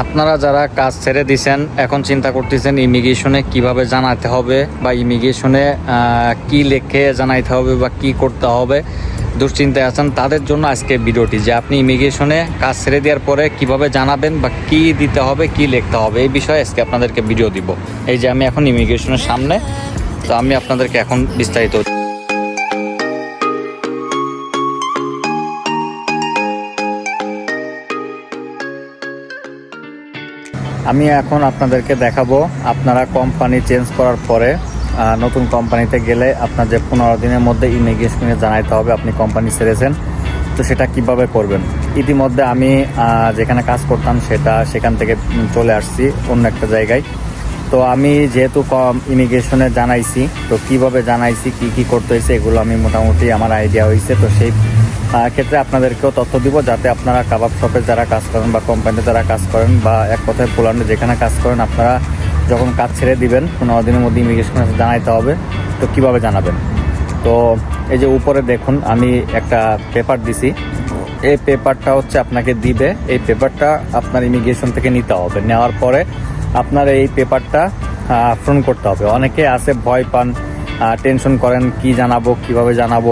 আপনারা যারা কাজ ছেড়ে দিছেন, এখন চিন্তা করতেছেন ইমিগ্রেশনে কীভাবে জানাতে হবে বা ইমিগ্রেশনে কি লেখে জানাইতে হবে বা কি করতে হবে, দুশ্চিন্তায় আছেন, তাদের জন্য আজকে ভিডিওটি। যে আপনি ইমিগ্রেশনে কাজ ছেড়ে দেওয়ার পরে কীভাবে জানাবেন বা কি দিতে হবে, কি লিখতে হবে, এই বিষয়ে আজকে আপনাদেরকে ভিডিও দিব। এই যে আমি এখন ইমিগ্রেশনের সামনে, তো আমি আপনাদেরকে এখন বিস্তারিত আমি এখন আপনাদেরকে দেখাবো আপনারা কোম্পানি চেঞ্জ করার পরে নতুন কোম্পানিতে গেলে আপনার যে পনেরো দিনের মধ্যে ইমিগ্রেশনে জানাইতে হবে আপনি কোম্পানি ছেড়েছেন। তো সেটা কীভাবে করবেন? ইতিমধ্যে আমি যেখানে কাজ করতাম সেটা সেখান থেকে চলে আসছি অন্য একটা জায়গায়। তো আমি যেহেতু কম ইমিগ্রেশনে জানাইছি, তো কীভাবে জানাইছি, কি কি করতে হয়েছে এগুলো আমি মোটামুটি আমার আইডিয়া হয়েছে। তো সেই ক্ষেত্রে আপনাদেরকেও তথ্য দিব যাতে আপনারা কাবাব শপে যারা কাজ করেন বা কোম্পানিতে যারা কাজ করেন বা এক কথায় পোল্যান্ডে যেখানে কাজ করেন, আপনারা যখন কাজ ছেড়ে দিবেন, পনেরো দিনের মধ্যে ইমিগ্রেশনে জানাইতে হবে। তো কীভাবে জানাবেন? তো এই যে উপরে দেখুন, আমি একটা পেপার দিছি। এই পেপারটা হচ্ছে আপনাকে দিবে। এই পেপারটা আপনার ইমিগ্রেশন থেকে নিতে হবে। নেওয়ার পরে আপনার এই পেপারটা ফোন করতে হবে। অনেকে আছে, ভয় পান টেনশন করেন, কি জানাব, কীভাবে জানাব।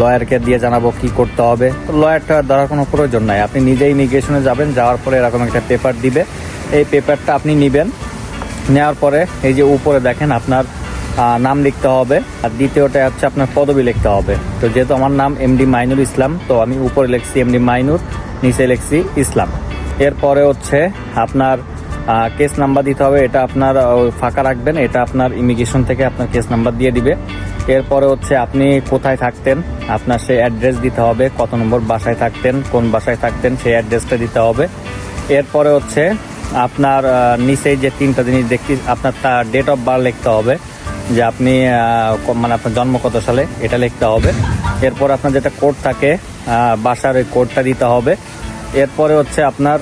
লয়ারকে দিয়ে জানাব কি করতে হবে। লয়ারটা ধরার কোনো প্রয়োজন নাই। আপনি নিজে ইমিগ্রেশনে যাবেন, যাওয়ার পরে এরকম একটা পেপার দিবে। এই পেপারটা আপনি নেবেন। নেওয়ার পরে এই যে উপরে দেখেন আপনার নাম লিখতে হবে। আর দ্বিতীয়টা হচ্ছে আপনার পদবি লিখতে হবে। তো যেহেতু আমার নাম এমডি মাইনুর ইসলাম, তো আমি উপরে লিখছি এমডি মাইনুর নিচে লিখছি ইসলাম। এরপরে হচ্ছে আপনার কেস নাম্বার দিতে হবে। এটা আপনার ফাঁকা রাখবেন। এটা আপনার ইমিগ্রেশন থেকে আপনার কেস নাম্বার দিয়ে দিবে। এরপরে হচ্ছে আপনি কোথায় থাকতেন? আপনার সেই অ্যাড্রেস দিতে হবে, কত নম্বর বাসায় থাকতেন, কোন বাসায় থাকতেন, সেই অ্যাড্রেসটা দিতে হবে। এরপরে হচ্ছে আপনার নিচেই যে তিনটা জিনিস দেখছি আপনার তার ডেট অফ বার্থ লিখতে হবে, যে আপনি মানে আপনার জন্ম কত সালে, এটা লিখতে হবে। এরপর আপনার যেটা কোড থাকে বাসার ওই কোডটা দিতে হবে। এরপরে হচ্ছে আপনার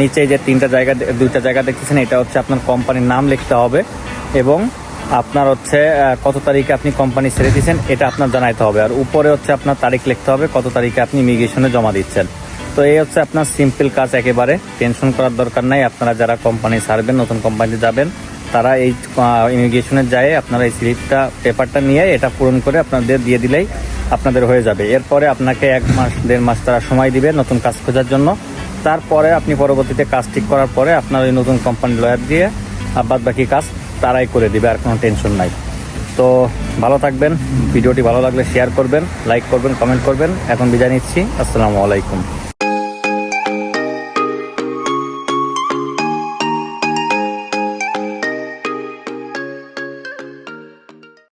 নিচে যে তিনটা জায়গা, দুইটা জায়গা দেখতেছেন, এটা হচ্ছে আপনার কোম্পানির নাম লিখতে হবে। এবং আপনার হচ্ছে কত তারিখে আপনি কোম্পানি ছেড়ে দিয়েছেন, এটা আপনার জানাইতে হবে। আর উপরে হচ্ছে আপনার তারিখ লিখতে হবে, কত তারিখে আপনি ইমিগ্রেশনে জমা দিচ্ছেন। তো এই হচ্ছে আপনার সিম্পল কাজ একেবারে। টেনশন করার দরকার নাই, আপনারা যারা কোম্পানি ছাড়বেন, নতুন কোম্পানিতে যাবেন, তারা এই ইমিগ্রেশনে যায় আপনারা এই স্লিপটা পেপারটা নিয়ে এটা পূরণ করে আপনাদের দিয়ে দিলেই আপনাদের হয়ে যাবে। এরপরে আপনাকে এক মাস, দেড় মাস তারা সময় দিবে নতুন কাজ খোঁজার জন্য। তারপরে আপনি পরবর্তীতে কাজ ঠিক করার পরে আপনার ওই নতুন কোম্পানি লয়ার দিয়ে বাদ বাকি কাজ তারাই করে দিবে আর কোনো টেনশন নাই। তো ভালো থাকবেন, ভিডিওটি ভালো লাগলে শেয়ার করবেন লাইক করবেন কমেন্ট করবেন। এখন বিদায় নিচ্ছি, আসসালামু আলাইকুম।